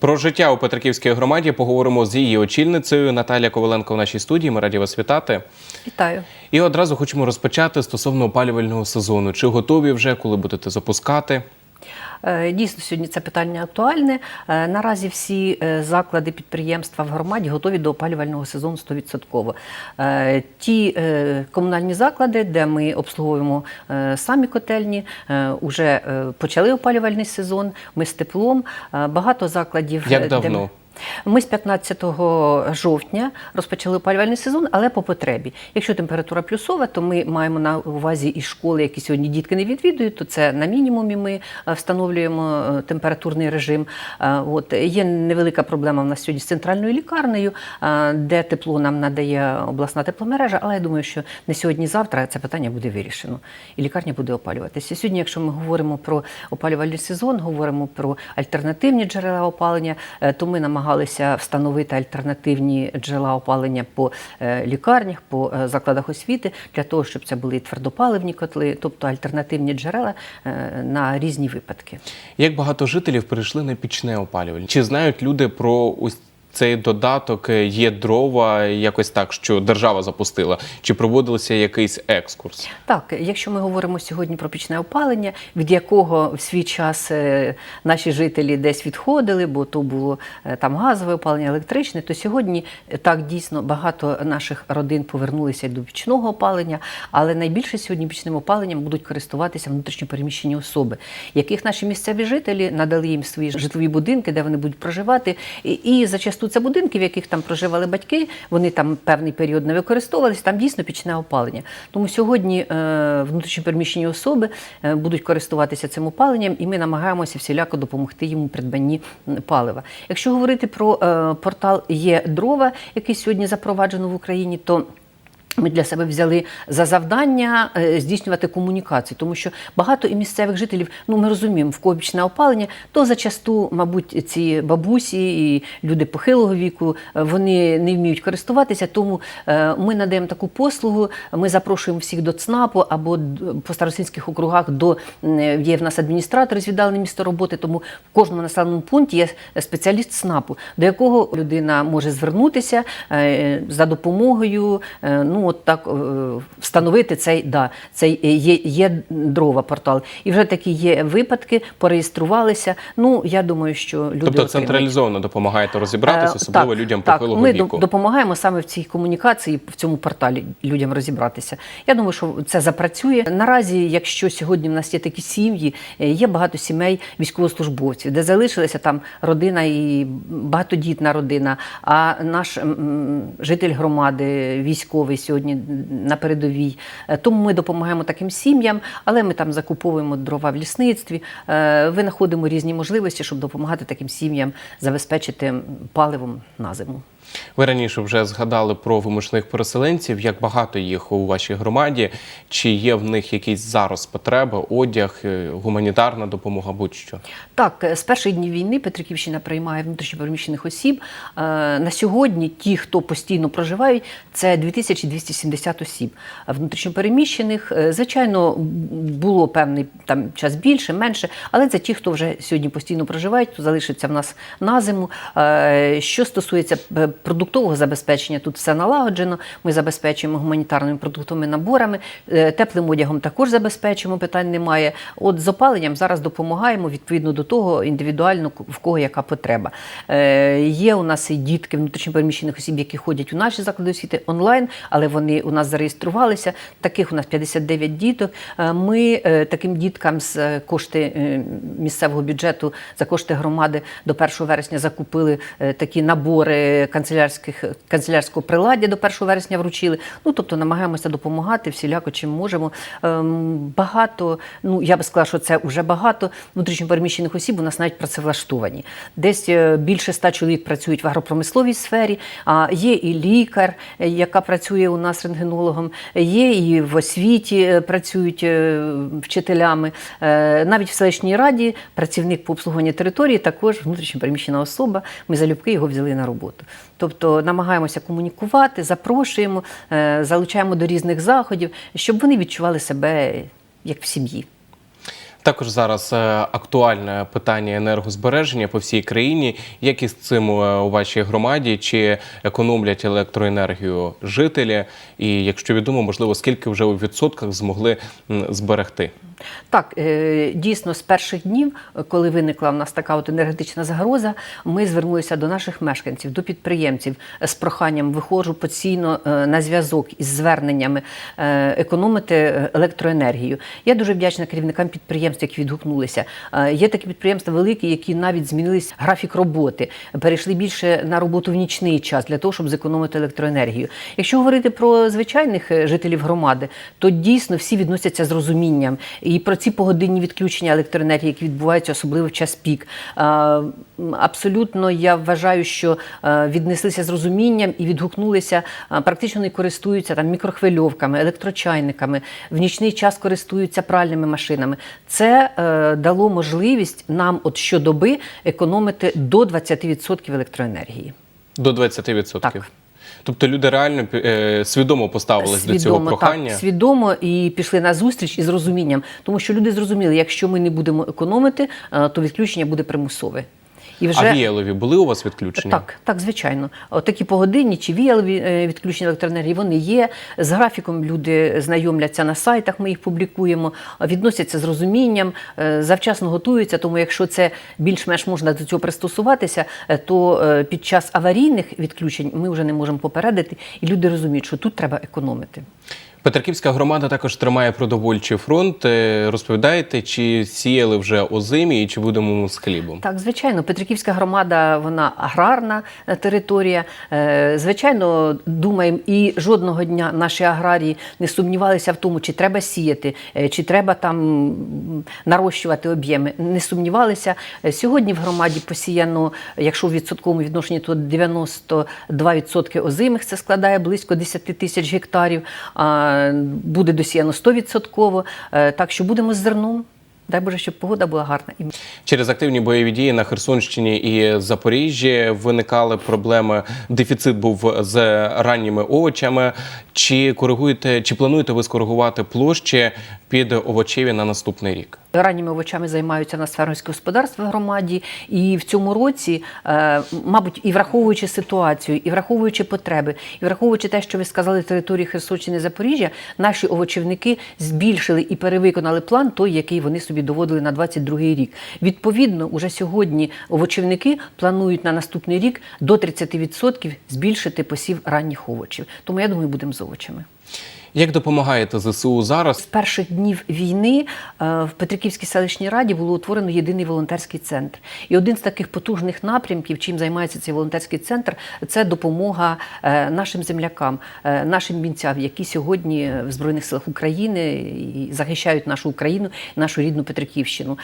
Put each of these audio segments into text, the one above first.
Про життя у Петриківській громаді поговоримо з її очільницею Наталія Коваленко в нашій студії. Ми раді вас вітати. Вітаю. І одразу хочемо розпочати стосовно опалювального сезону. Чи готові вже, коли будете запускати? Е, Дійсно, сьогодні це питання актуальне. Е, Наразі всі е, заклади підприємства в громаді готові до опалювального сезону 100%. Е, Ті комунальні заклади, де ми обслуговуємо самі котельні, вже почали опалювальний сезон. Ми з теплом. Багато закладів Як давно? Де ми... Ми з 15 жовтня розпочали опалювальний сезон, але по потребі. Якщо температура плюсова, то ми маємо на увазі і школи, які сьогодні дітки не відвідують, то це на мінімумі ми е, встановлюємо е, температурний режим. Е, От є невелика проблема в нас сьогодні з центральною лікарнею, де тепло нам надає обласна тепломережа, але я думаю, що не сьогодні-завтра це питання буде вирішено, і лікарня буде опалюватися. Сьогодні, якщо ми говоримо про опалювальний сезон, говоримо про альтернативні джерела опалення, то ми намагалися встановити альтернативні джерела опалення по е, лікарнях, по е, закладах освіти, для того, щоб це були твердопаливні котли, тобто альтернативні джерела е, на різні випадки. Як багато жителів перейшли на пічне опалювання? Чи знають люди про ось цей додаток е, є дрова, якось так, що держава запустила? Чи проводився якийсь екскурс? Так, якщо ми говоримо сьогодні про пічне опалення, від якого в свій час е, наші жителі десь відходили, бо то було е, там газове опалення, електричне, то сьогодні так дійсно багато наших родин повернулися до пічного опалення, але найбільше сьогодні пічним опаленням будуть користуватися внутрішньопереміщені особи, яких наші місцеві жителі надали їм свої житлові будинки, де вони будуть проживати. І, і зачасту це будинки, в яких там проживали батьки, вони там певний період не використовувалися, там дійсно пічне опалення. Тому сьогодні внутрішні внутрішньопереміщені особи е, будуть користуватися цим опаленням, і ми намагаємося всіляко допомогти їм у придбанні палива. Якщо говорити про е, портал є дрова, який сьогодні запроваджено в Україні, то ми для себе взяли за завдання е, здійснювати комунікацію, тому що багато і місцевих жителів, ну ми розуміємо, в кого пічне опалення, то зачасту, мабуть, ці бабусі і люди похилого віку е, вони не вміють користуватися. Тому е, ми надаємо таку послугу. Ми запрошуємо всіх до ЦНАПу або по старосинських округах до є в нас адміністратори з віддаленим місто роботи. Тому в кожному населеному пункті є спеціаліст ЦНАПу, до якого людина може звернутися за допомогою. Ну от так е, встановити цей да, цей е, є, є дрова портал. І вже такі є випадки, пореєструвалися. Ну я думаю, що люди Тобто централізовано допомагаєте розібратися, Е, особливо так, людям так, похилого ми віку. до- допомагаємо саме в цій комунікації, в цьому порталі людям розібратися. Я думаю, що це запрацює. Наразі, якщо сьогодні в нас є такі сім'ї, є багато сімей військовослужбовців, де залишилася там родина і багатодітна родина. А наш житель громади, військовий сьогодні на передовій. Е, Тому ми допомагаємо таким сім'ям, але ми там закуповуємо дрова в лісництві, е, винаходимо різні можливості, щоб допомагати таким сім'ям забезпечити паливом на зиму. Ви раніше вже згадали про вимушених переселенців. Як багато їх у вашій громаді? Чи є в них якісь зараз потреби, одяг, е, гуманітарна допомога, будь-що? Так, е, з перших днів війни Петриківщина приймає внутрішньопереміщених осіб. Е, На сьогодні ті, хто постійно проживають, це 2270 осіб. Внутрішньопереміщених, звичайно, було певний там час більше, менше, але це ті, хто вже сьогодні постійно проживають, хто залишиться в нас на зиму. Що стосується продуктового забезпечення, тут все налагоджено. Ми забезпечуємо гуманітарними продуктовими наборами, е, теплим одягом також забезпечуємо, питань немає. От з опаленням зараз допомагаємо відповідно до того індивідуально в кого яка потреба. Е, Є у нас і дітки внутрішньопереміщених осіб, які ходять у наші заклади освіти онлайн, але вони у нас зареєструвалися. Таких у нас 59 діток. Е, Ми таким діткам з кошти місцевого бюджету за кошти громади до 1 вересня закупили такі набори канцелярських канцелярського приладдя до 1 вересня вручили. Ну тобто намагаємося допомагати всіляко, чим можемо. Ем, Багато, ну я би сказала, що це вже багато внутрішньопереміщених осіб у нас навіть працевлаштовані. Десь е, більше ста чоловік працюють в агропромисловій сфері, а є і лікар, е, яка працює у нас рентгенологом, є і в освіті е, працюють вчителями. Навіть в селищній раді працівник по обслуговуванню території також внутрішньопереміщена особа. Ми залюбки його взяли на роботу. Тобто намагаємося комунікувати, запрошуємо, е, залучаємо до різних заходів, щоб вони відчували себе як в сім'ї. Також зараз е, актуальне питання енергозбереження по всій країні. Як із цим е, у вашій громаді? Чи економлять електроенергію жителі? І якщо відомо, можливо, скільки вже у відсотках змогли зберегти? Так, е, дійсно, з перших днів, коли виникла в нас така от енергетична загроза, ми звернулися до наших мешканців, до підприємців з проханням виходжу постійно на зв'язок із зверненнями економити електроенергію. Я дуже вдячна керівникам підприємств, які відгукнулися. Е, Є такі підприємства великі, які навіть змінились графік роботи, перейшли більше на роботу в нічний час для того, щоб зекономити електроенергію. Якщо говорити про звичайних е, жителів громади, то дійсно всі відносяться з розумінням. І про ці погодинні відключення електроенергії, які відбуваються особливо в час пік. Е, Абсолютно я вважаю, що віднеслися з розумінням і відгукнулися. Практично не користуються там мікрохвильовками, електрочайниками, в нічний час користуються пральними машинами. Це е, дало можливість нам от щодоби економити до 20% електроенергії. До 20%? Так. Тобто люди реально е, свідомо поставились до цього прохання? Так, свідомо і пішли на зустріч із розумінням, тому що люди зрозуміли, якщо ми не будемо економити, е, то відключення буде примусове. І А віялові були у вас відключення? так, так, звичайно. От такі погодинні чи віялові е, відключення електроенергії вони є. З графіком люди знайомляться на сайтах, ми їх публікуємо, відносяться з розумінням, е, завчасно готуються. Тому, якщо це більш-менш можна до цього пристосуватися, е, то під час аварійних відключень ми вже не можемо попередити, і люди розуміють, що тут треба економити. Петриківська громада також тримає продовольчий фронт. Е, Розповідаєте, чи сіяли вже озимі і чи будемо з хлібом? Так, звичайно, Петриківська громада вона аграрна е, територія. Е, Звичайно, думаємо, і жодного дня наші аграрії не сумнівалися в тому, чи треба сіяти, чи треба там нарощувати об'єми. Не сумнівалися. Сьогодні в громаді посіяно, якщо в відсотковому відношенні, то 92% озимих, це складає близько 10 тисяч гектарів. Буде досіяно 100%. Е, Так що будемо з зерном. Дай Боже, щоб погода була гарна. Через активні бойові дії на Херсонщині і Запоріжжі виникали проблеми. Дефіцит був з ранніми овочами. Чи коригуєте, чи плануєте ви скоригувати площі під овочеві на наступний рік? Ранніми овочами займаються на фермерське господарство в громаді, і в цьому році, е, мабуть, і враховуючи ситуацію, і враховуючи потреби, і враховуючи те, що ви сказали, території Херсонщини Запоріжжя, наші овочівники збільшили і перевиконали план той, який вони собі доводили на 22-й рік. Відповідно, уже сьогодні овочівники планують на наступний рік до 30% збільшити посів ранніх овочів. Тому я думаю, будемо з овочами. Як допомагаєте ЗСУ зараз? З перших днів війни е, в Петриківській селищній раді було утворено єдиний волонтерський центр. І один з таких потужних напрямків, чим займається цей волонтерський центр, це допомога е, нашим землякам, е, нашим бійцям, які сьогодні в Збройних силах України і захищають нашу Україну, нашу рідну Петриківщину.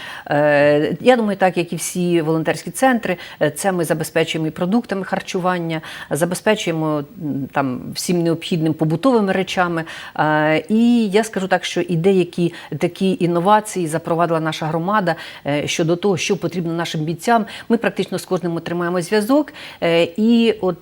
Я думаю, так як і всі волонтерські центри, це ми забезпечуємо і продуктами харчування, забезпечуємо там всім необхідним побутовими речами. Е, І я скажу так, що і деякі такі інновації запровадила наша громада е, щодо того, що потрібно нашим бійцям. Ми практично з кожним отримаємо зв'язок. Е, І от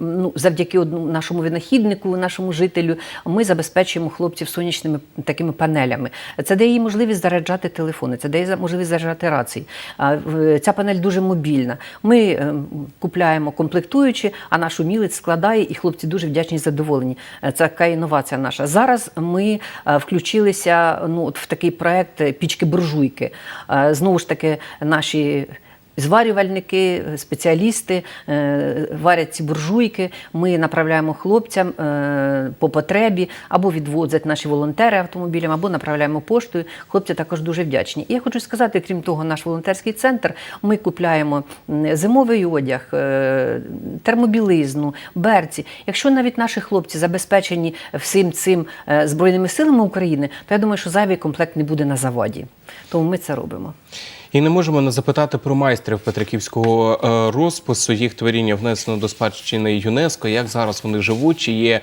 ну, завдяки нашому винахіднику, нашому жителю, ми забезпечуємо хлопців сонячними такими панелями. Це дає їм можливість заряджати телефони, це дає можливість заряджати рації. Ця панель дуже мобільна. Ми купляємо комплектуючі, а наш умілець складає, і хлопці дуже вдячні і задоволені. Це така інновація наша. Зараз ми е, включилися ну, от в такий проект е, пічки-буржуйки. Е, Знову ж таки, наші. Зварювальники, спеціалісти е, варять ці буржуйки. Ми направляємо хлопцям е, по потребі або відвозять наші волонтери автомобілем, або направляємо поштою. Хлопці також дуже вдячні. І я хочу сказати, крім того, наш волонтерський центр ми купляємо зимовий одяг, е, термобілизну, берці. Якщо навіть наші хлопці забезпечені всім цим збройними силами України, то я думаю, що зайвий комплект не буде на заводі. Тому ми це робимо. І не можемо не запитати про майстрів Петриківського е, розпису. Їх творіння внесено до спадщини ЮНЕСКО. Як зараз вони живуть? Чи є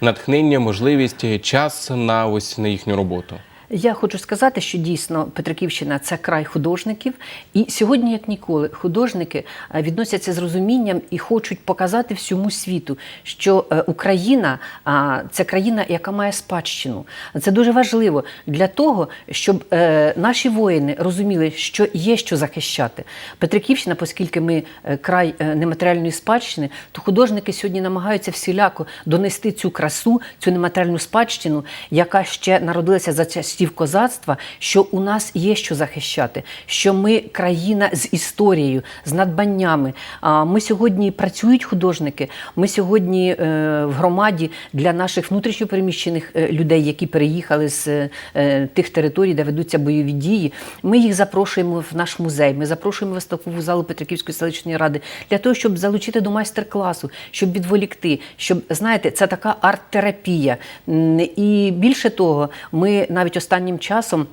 натхнення, можливість, час на ось на їхню роботу? Я хочу сказати, що дійсно Петриківщина це край художників, і сьогодні, як ніколи, художники е, відносяться з розумінням і хочуть показати всьому світу, що е, Україна це країна, яка має спадщину. Це дуже важливо для того, щоб е, наші воїни розуміли, що є що захищати. Петриківщина, оскільки ми край нематеріальної спадщини, то художники сьогодні намагаються всіляко донести цю красу, цю нематеріальну спадщину, яка ще народилася за часів козацтва, що у нас є що захищати, що ми країна з історією, з надбаннями. Ми сьогодні працюють художники. Ми сьогодні е, в громаді для наших внутрішньопереміщених е, людей, які переїхали з е, тих територій, де ведуться бойові дії. Ми їх запрошуємо в наш музей. Ми запрошуємо в виставкову залу Петриківської селищної ради для того, щоб залучити до майстер-класу, щоб відволікти, щоб знаєте, це така арт-терапія. І більше того, ми навіть останнім часом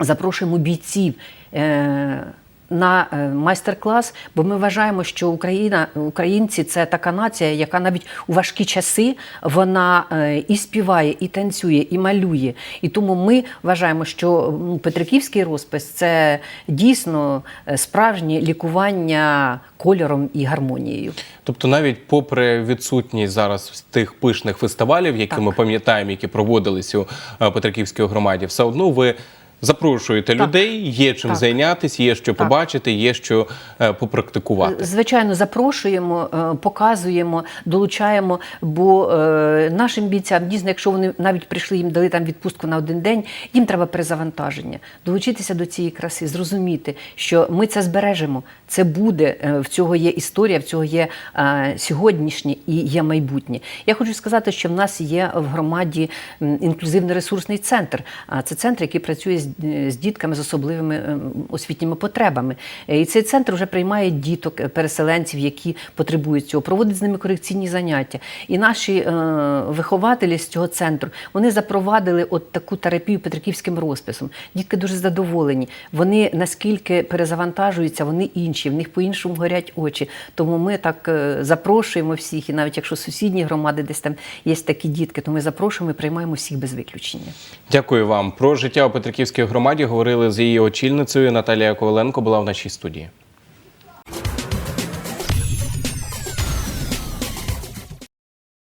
запрошуємо бійців. е, На е, майстер-клас, бо ми вважаємо, що Україна, українці це така нація, яка навіть у важкі часи вона е, і співає, і танцює, і малює. І тому ми вважаємо, що ну, Петриківський розпис це дійсно е, справжнє лікування кольором і гармонією. Тобто, навіть попри відсутність зараз тих пишних фестивалів, які Так. ми пам'ятаємо, які проводились у Петриківській громаді, все одно ви. Запрошуєте Так. людей, є чим Так. зайнятися, є що побачити, є що е, попрактикувати. Звичайно, запрошуємо, е, показуємо, долучаємо. Бо е, нашим бійцям, дійсно, якщо вони навіть прийшли, їм дали там відпустку на один день, їм треба перезавантаження, долучитися до цієї краси, зрозуміти, що ми це збережемо. Це буде е, в цього є історія, в цього є е, сьогоднішнє і є майбутнє. Я хочу сказати, що в нас є в громаді м, інклюзивний ресурсний центр. А це центр, який працює з, з дітками з особливими е, освітніми потребами. Е, І цей центр вже приймає діток, е, переселенців, які потребують цього, проводить з ними корекційні заняття. І наші е, вихователі з цього центру вони запровадили от таку терапію петриківським розписом. Дітки дуже задоволені. Вони наскільки перезавантажуються, вони інші, в них по-іншому горять очі. Тому ми так запрошуємо всіх, і навіть якщо сусідні громади десь там є такі дітки, то ми запрошуємо і приймаємо всіх без виключення. Дякую вам. Про життя у Петриківській громаді говорили з її очільницею Наталія Коваленко була в нашій студії.